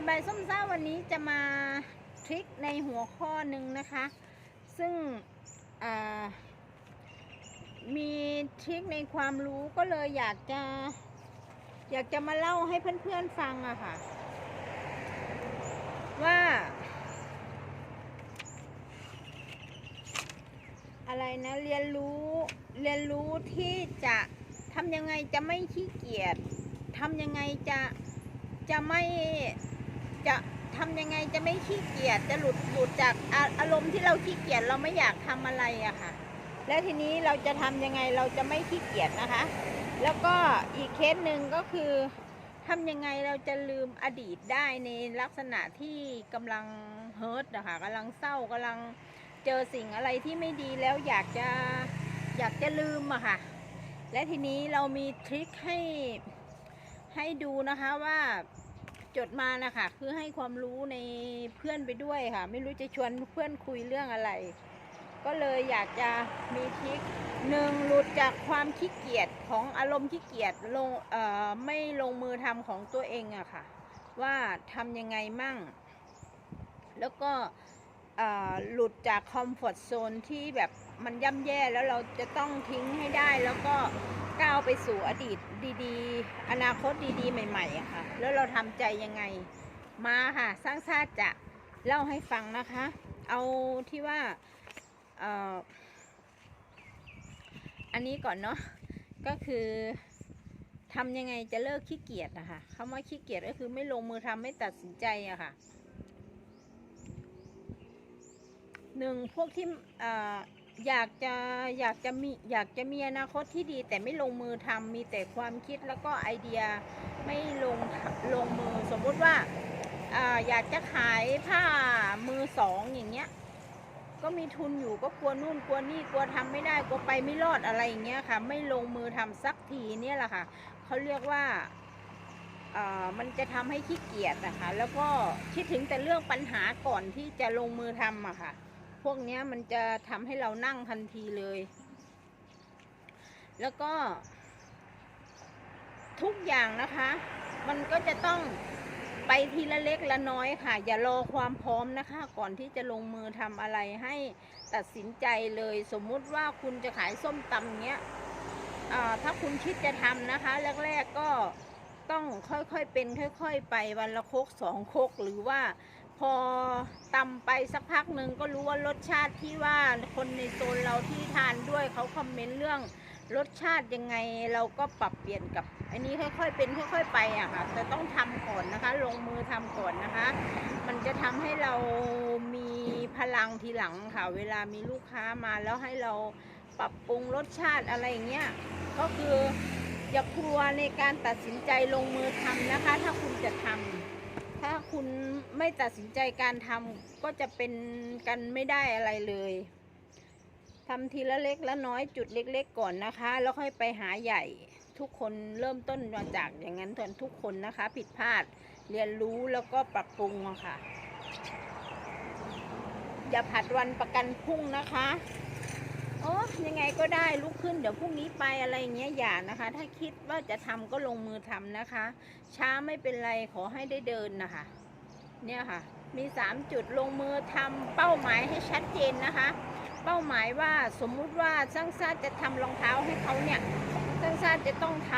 ายบายส้มซ่าวันนี้จะมาทริคในหัวข้อหนึ่งนะคะ ซึ่งมีทริคในความรู้ก็เลยอยากจะ อยากจะมาเล่าให้เพื่อนๆฟังอะค่ะ ว่า อะไรนะเรียนรู้เรียนรู้ที่จะทำยังไงจะไม่ขี้เกียจทำยังไงจะจะไม่ จะทำยังไงจะไม่ขี้เกียจจะหลุดหลุดจากอาอารมณ์ที่เราขี้เกียจเราไม่อยากทำอะไรอะค่ะ แล้วทีนี้เราจะทำยังไงเราจะไม่ขี้เกียจนะคะ แล้วก็อีกเคสหนึ่งก็คือทำยังไงเราจะลืมอดีตได้ในลักษณะที่กำลังเฮิร์ตนะคะกำลังเศร้ากำลังเจอสิ่งอะไรที่ไม่ดีแล้วอยากจะอยากจะลืมอะค่ะ และทีนี้เรามีทริคให้ให้ดูนะคะว่า จดมานะคะคือให้ความรู้ในเพื่อนไปด้วยค่ะ ไม่รู้จะชวนเพื่อนคุยเรื่องอะไร ก็เลยอยากจะมีทริคหนึ่งหลุดจากความขี้เกียจของอารมณ์ขี้เกียจลงเอ่อไม่ลงมือทำของตัวเองอะค่ะ ว่าทำยังไงมั่ง แล้วก็หลุดจากคอมฟอร์ทโซนที่แบบมันย่ำแย่แล้วเราจะต้องทิ้งให้ได้แล้วก็ ก้าวไปสู่อดีตดีๆ อนาคตดีๆ ใหม่ๆอะค่ะ แล้วเราทำใจยังไง มาค่ะ สร้างชาติจะเล่าให้ฟังนะคะ เอาที่ว่าเอ่ออันนี้ก่อนเนาะ ก็คือทำยังไงจะเลิกขี้เกียจนะคะคำว่าขี้เกียจก็คือไม่ลงมือทำไม่ตัดสินใจอะค่ะหนึ่งพวกที่ อยากจะอยากจะมีอยากจะมีอนาคตที่ดี แต่ไม่ลงมือทำมีแต่ความคิดแล้วก็ไอเดียไม่ลงลงมือสมมุติว่าอยากจะขายผ้ามือสองอย่างเงี้ย ก็มีทุนอยู่ก็กลัวนู่นกลัวนี่กลัวทำไม่ได้กลัวไปไม่รอดอะไรอย่างเงี้ยค่ะ ไม่ลงมือทำสักทีเนี่ยแหละค่ะเขาเรียกว่ามันจะทำให้ขี้เกียจนะคะ แล้วก็คิดถึงแต่เรื่องปัญหาก่อนที่จะลงมือทำอะค่ะ พวกนี้มันจะทำให้เรานั่งทันทีเลย แล้วก็ ทุกอย่างนะคะ มันก็จะต้องไปทีละเล็กละน้อยค่ะ อย่ารอความพร้อมนะคะ ก่อนที่จะลงมือทำอะไรให้ตัดสินใจเลย สมมุติว่าคุณจะขายส้มตำเนี้ยถ้าคุณคิดจะทำนะคะ แรก ๆก็ต้องค่อยๆเป็นค่อย ๆ ไปวันละโคกสองโคกหรือว่า พอตำไปสักพักหนึ่งก็รู้ว่ารสชาติที่ว่าคนในโซนเราที่ทานด้วยเขาคอมเมนต์เรื่องรสชาติยังไงเราก็ปรับเปลี่ยนกับ อันนี้ค่อยๆเป็นค่อย ๆ ไปอะค่ะแต่ต้องทำก่อนนะคะ ลงมือทำก่อนนะคะ มันจะทำให้เรามีพลังทีหลังค่ะ เวลามีลูกค้ามาแล้วให้เราปรับปรุงรสชาติอะไรอย่างเงี้ยก็คืออย่ากลัวในการตัดสินใจลงมือทำนะคะ ถ้าคุณจะทำถ้า คุณไม่ตัดสินใจการทำก็จะเป็นกันไม่ได้อะไรเลยทำทีละเล็กละน้อยจุดเล็ก ๆ ก่อนนะคะ แล้วค่อยไปหาใหญ่ทุกคนเริ่มต้นมาจากอย่างนั้นทุนทุกคนนะคะ ผิดพลาดเรียนรู้แล้วก็ปรับปรุงะค่ะ อย่าผัดวันประกันพรุ่งนะคะโอ้ยังไงก็ได้ลุกขึ้นเดี๋ยวพรุ่งนี้ไปอะไรเงี้ยอย่านะคะ ถ้าคิดว่าจะทำก็ลงมือทำนะคะ ช้าไม่เป็นไรขอให้ได้เดินนะคะ เนี่ยค่ะ มีสามจุดลงมือทำเป้าหมายให้ชัดเจนนะคะ เป้าหมายว่าสมมุติว่าช่างซาจะทำรองเท้าให้เขาเนี่ยช่างซาจะต้องท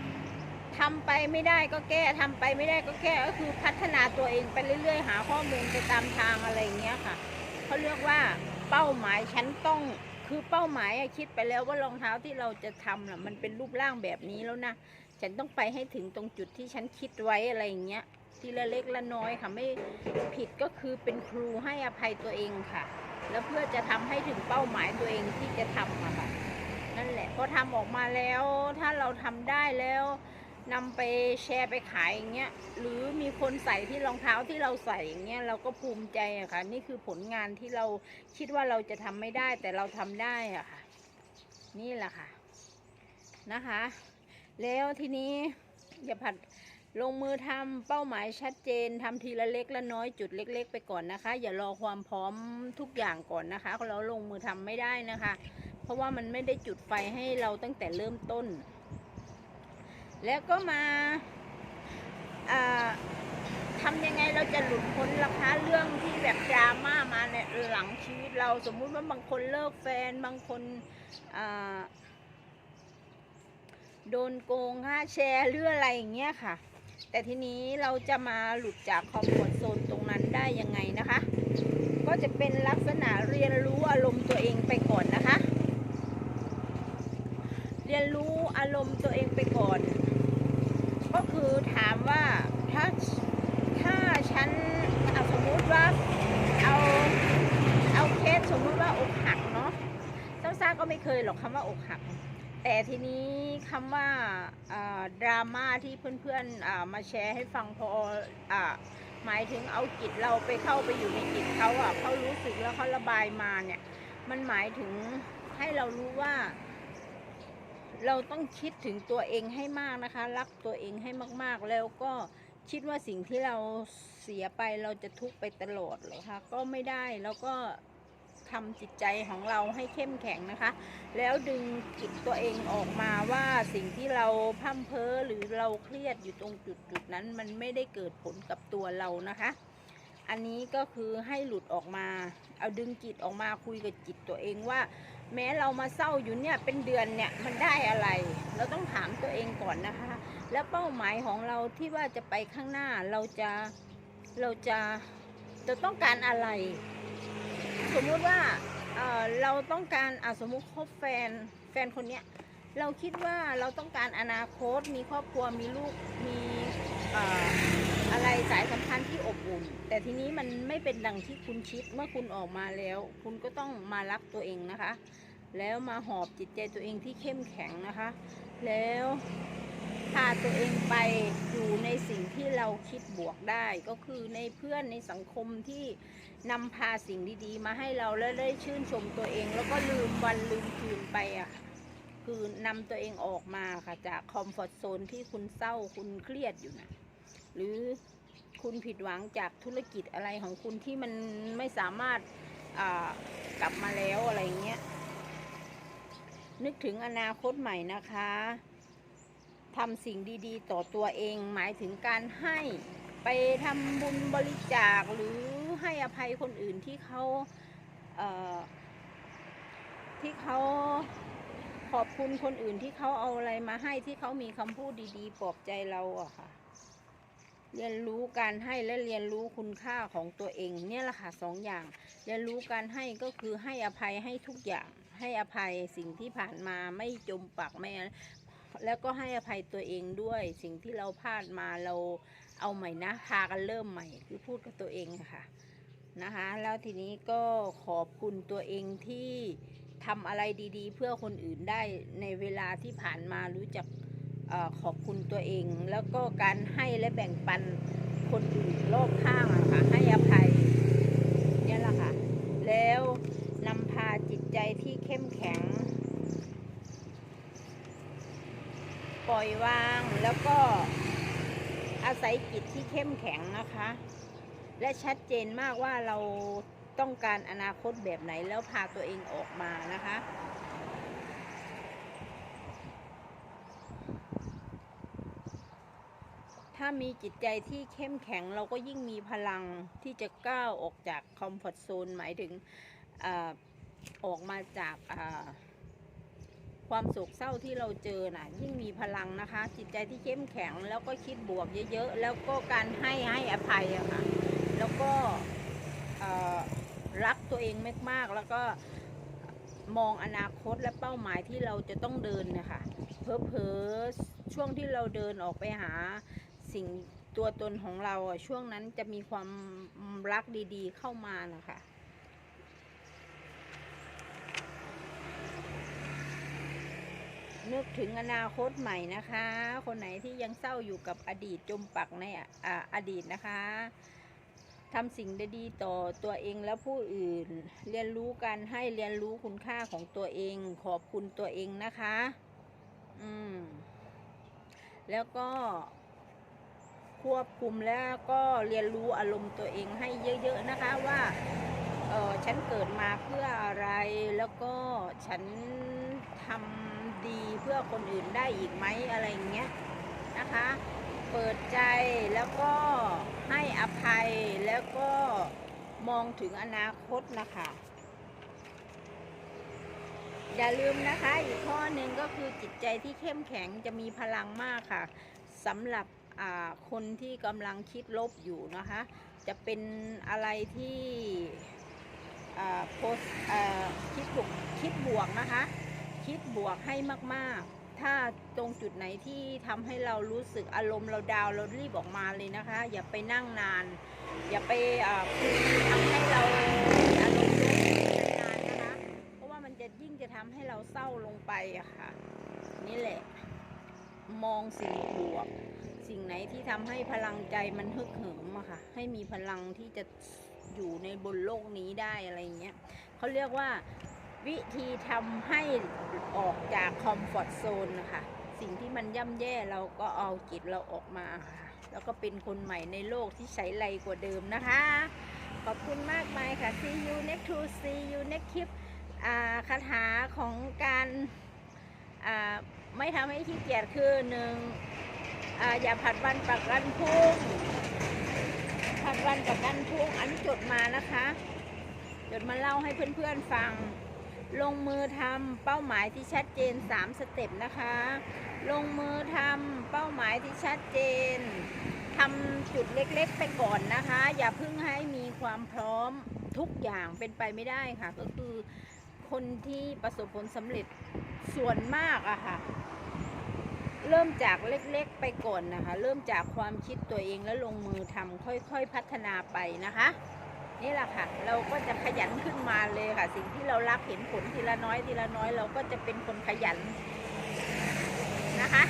ำทำไปไม่ได้ก็แก้ทำไปไม่ได้ก็แก้ก็คือพัฒนาตัวเองไปเรื่อย ๆ หาข้อมูลไปตามทางอะไรอย่างเงี้ยค่ะเขาเรียกว่าเป้าหมายฉันต้องคือเป้าหมายอะคิดไปแล้วว่ารองเท้าที่เราจะทำน่ะมันเป็นรูปร่างแบบนี้แล้วนะฉันต้องไปให้ถึงตรงจุดที่ฉันคิดไว้อะไรอย่างเงี้ย ทีละเล็กละน้อยค่ะไม่ผิดก็คือเป็นครูให้อภัยตัวเองค่ะ แล้วเพื่อจะทำให้ถึงเป้าหมายตัวเองที่จะทำอะค่ะนั่นแหละพอทำออกมาแล้วถ้าเราทำได้แล้วนำไปแชร์ไปขายอย่างเงี้ยหรือมีคนใส่ที่รองเท้าที่เราใส่อย่างเงี้ยเราก็ภูมิใจอะค่ะ นี่คือผลงานที่เราคิดว่าเราจะทำไม่ได้แต่เราทำได้อะค่ะ นี่แหละค่ะนะคะ แล้วทีนี้อย่าผัด ลงมือทำเป้าหมายชัดเจนทำทีละเล็กละน้อยจุดเล็ก ๆ ไปก่อนนะคะ อย่ารอความพร้อมทุกอย่างก่อนนะคะเราลงมือทำไม่ได้นะคะ เพราะว่ามันไม่ได้จุดไฟให้เราตั้งแต่เริ่มต้น แล้วก็มาอ่าทำยังไงเราจะหลุดพ้นล่ะคะเรื่องที่แบบดราม่ามาในหลังชีวิตเราสมมุติว่าบางคนเลิกแฟนบางคนโดนโกงค่าแชร์หรืออะไรอย่างเงี้ยค่ะ แต่ทีนี้เราจะมาหลุดจากคอมฟอร์ทโซนตรงนั้นได้ยังไงนะคะ ก็จะเป็นลักษณะเรียนรู้อารมณ์ตัวเองไปก่อนนะคะ เรียนรู้อารมณ์ตัวเองไปก่อน ก็คือถามว่าถ้าถ้าฉันเอาสมมุติว่าเอาเอาเคสสมมุติว่าอกหักเนาะเจ้าซ่าก็ไม่เคยหรอกคำว่าอกหัก แต่ทีนี้คำว่าดราม่าที่เพื่อนๆมาแชร์ให้ฟังพออหมายถึงเอาจิตเราไปเข้าไปอยู่ในจิตเขาอะเขารู้สึกแล้วเขาระบายมาเนี่ย มันหมายถึงให้เรารู้ว่า เราต้องคิดถึงตัวเองให้มากนะคะ รักตัวเองให้มากๆแล้วก็คิดว่าสิ่งที่เราเสียไปเราจะทุกข์ไปตลอดเหรอคะก็ไม่ได้แล้วก็ ทำจิตใจของเราให้เข้มแข็งนะคะ แล้วดึงจิตตัวเองออกมาว่าสิ่งที่เราพร่ำเพ้อหรือเราเครียดอยู่ตรงจุดจุดนั้น มันไม่ได้เกิดผลกับตัวเรานะคะ อันนี้ก็คือให้หลุดออกมา เอาดึงจิตออกมาคุยกับจิตตัวเองว่า แม้เรามาเศร้าอยู่เนี่ยเป็นเดือนเนี่ยมันได้อะไร เราต้องถามตัวเองก่อนนะคะ แล้วเป้าหมายของเราที่ว่าจะไปข้างหน้าเราจะเราจะจะต้องการอะไร สมมุติว่าเอ่อเราต้องการอะสมมุติคบแฟนแฟนคนเนี้ยเราคิดว่าเราต้องการอนาคตมีครอบครัวมีลูกมีเอ่ออะไรสายสัมพันธ์ที่อบอุ่น แต่ทีนี้มันไม่เป็นดังที่คุณคิดเมื่อคุณออกมาแล้ว คุณก็ต้องมารักตัวเองนะคะ แล้วมาหอบจิตใจตัวเองที่เข้มแข็งนะคะ แล้ว พาตัวเองไปอยู่ในสิ่งที่เราคิดบวกได้ ก็คือในเพื่อนในสังคมที่นำพาสิ่งดีๆ มาให้เราแล้วได้ชื่นชมตัวเอง แล้วก็ลืมวันลืมคืนไปอะคือนำตัวเองออกมาค่ะจากคอมฟอร์ทโซนที่คุณเศร้าคุณเครียดอยู่นะหรือคุณผิดหวังจากธุรกิจอะไรของคุณที่มันไม่สามารถกลับมาแล้วอะไรอย่างเงี้ยนึกถึงอนาคตใหม่นะคะ ทำสิ่งดีๆ ต่อตัวเอง หมายถึงการให้ไปทำบุญบริจาคหรือให้อภัยคนอื่นที่เขาเที่เขาขอบคุณคนอื่นที่เขาเอาอะไรมาให้ที่เขามีคำพูดดีๆปลอบใจเราอะค่ะ เรียนรู้การให้และเรียนรู้คุณค่าของตัวเอง เนี่ยแหละค่ะสองอย่าง เรียนรู้การให้ก็คือให้อภัยให้ทุกอย่าง ให้อภัยสิ่งที่ผ่านมาไม่จมปักไม่ แล้วก็ให้อภัยตัวเองด้วย สิ่งที่เราพลาดมาเราเอาใหม่นะพากันเริ่มใหม่คือพูดกับตัวเองค่ะนะคะ แล้วทีนี้ก็ขอบคุณตัวเองที่ทำอะไรดีๆ เพื่อคนอื่นได้ในเวลาที่ผ่านมารู้จักอขอบคุณตัวเอง แล้วก็การให้และแบ่งปันคนอื่นรอบข้างอะค่ะให้อภัย เนี่ยแหละค่ะ แล้วนำพาจิตใจที่เข้มแข็ง ปล่ อยวางแล้วก็อาศัยจิตที่เข้มแข็งนะคะ และชัดเจนมากว่าเราต้องการอนาคตแบบไหนแล้วพาตัวเองออกมานะคะ ถ้ามีจิตใจที่เข้มแข็งเราก็ยิ่งมีพลังที่จะก้าวออกจากคอมฟอร์ทโซนหมายถึงอออกมาจากอ่า ความโศกเศร้าที่เราเจอน่ะ ยิ่งมีพลังนะคะ จิตใจที่เข้มแข็งแล้วก็คิดบวกเยอะๆ แล้วก็การให้ให้อภัยอะค่ะ แล้วก็รักตัวเองมากๆ แล้วก็มองอนาคตและเป้าหมายที่เราจะต้องเดินนะคะเพอๆช่วงที่เราเดินออกไปหาสิ่งตัวตนของเราอะช่วงนั้นจะมีความรักดีๆเข้ามานะคะ นึกถึงอนาคตใหม่นะคะ คนไหนที่ยังเศร้าอยู่กับอดีตจมปักในออดีตนะคะทำสิ่งดีๆต่อตัวเองและผู้อื่น เรียนรู้การให้เรียนรู้คุณค่าของตัวเอง ขอบคุณตัวเองนะคะ อืม แล้วก็ควบคุมแล้วก็เรียนรู้อารมณ์ตัวเองให้เยอะ ๆ นะคะว่า ฉันเกิดมาเพื่ออะไรแล้วก็ฉันทำดีเพื่อคนอื่นได้อีกไหมอะไรอย่างเงี้ยนะคะ เปิดใจแล้วก็ให้อภัยแล้วก็มองถึงอนาคตนะคะ อย่าลืมนะคะอีกข้อหนึ่งก็คือจิตใจที่เข้มแข็งจะมีพลังมากค่ะสำหรับคนที่กำลังคิดลบอยู่นะคะ จะเป็นอะไรที่ โพสคิดบวกคิดบวกนะคะ คิดบวกให้มากๆ ถ้าตรงจุดไหนที่ทำให้เรารู้สึกอารมณ์เราดาวเรารีบออกมาเลยนะคะ อย่าไปนั่งนาน อย่าไปอ่าคุยทำให้เราอารมณ์ลบนานนะคะ เพราะว่ามันจะยิ่งจะทำให้เราเศร้าลงไปอะค่ะ นี่แหละมองสิ่งบวก สิ่งไหนที่ทำให้พลังใจมันฮึกเหิมอะค่ะ ให้มีพลังที่จะ อยู่ในบนโลกนี้ได้อะไรเงี้ยเขาเรียกว่าวิธีทำให้ออกจากคอมฟอร์ทโซนนะคะ สิ่งที่มันย่ำแย่เราก็เอาจิตเราออกมาค่ะ แล้วก็เป็นคนใหม่ในโลกที่ใช้ไรกว่าเดิมนะคะ ขอบคุณมากมายค่ะ see you next to see you next clip คาถาของการไม่ทำให้ขี้เกียจคือหนึ่งออย่าผัดวันปักกันพุ่ง ผัดวันปักกันพรุ่งอันจดมานะคะ จดมาเล่าให้เพื่อนๆฟัง ลงมือทำเป้าหมายที่ชัดเจน 3 สเต็ปนะคะ ลงมือทำเป้าหมายที่ชัดเจนทำจุดเล็กๆไปก่อนนะคะ อย่าเพิ่งให้มีความพร้อมทุกอย่างเป็นไปไม่ได้ค่ะ ก็คือคนที่ประสบผลสำเร็จส่วนมากอะค่ะ เริ่มจากเล็กๆไปก่อนนะคะ เริ่มจากความคิดตัวเองแล้วลงมือทำค่อยๆพัฒนาไปนะคะ นี่แหละค่ะ เราก็จะขยันขึ้นมาเลยค่ะ สิ่งที่เรารักเห็นผลทีละน้อยทีละน้อย เราก็จะเป็นคนขยันนะคะ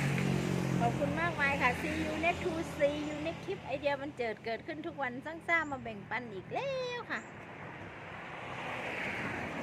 ขอบคุณมากมายค่ะ see you next to see you next clip ไอเดียมันเจิดเกิดขึ้นทุกวันสร้างๆมาแบ่งปันอีกแล้วค่ะ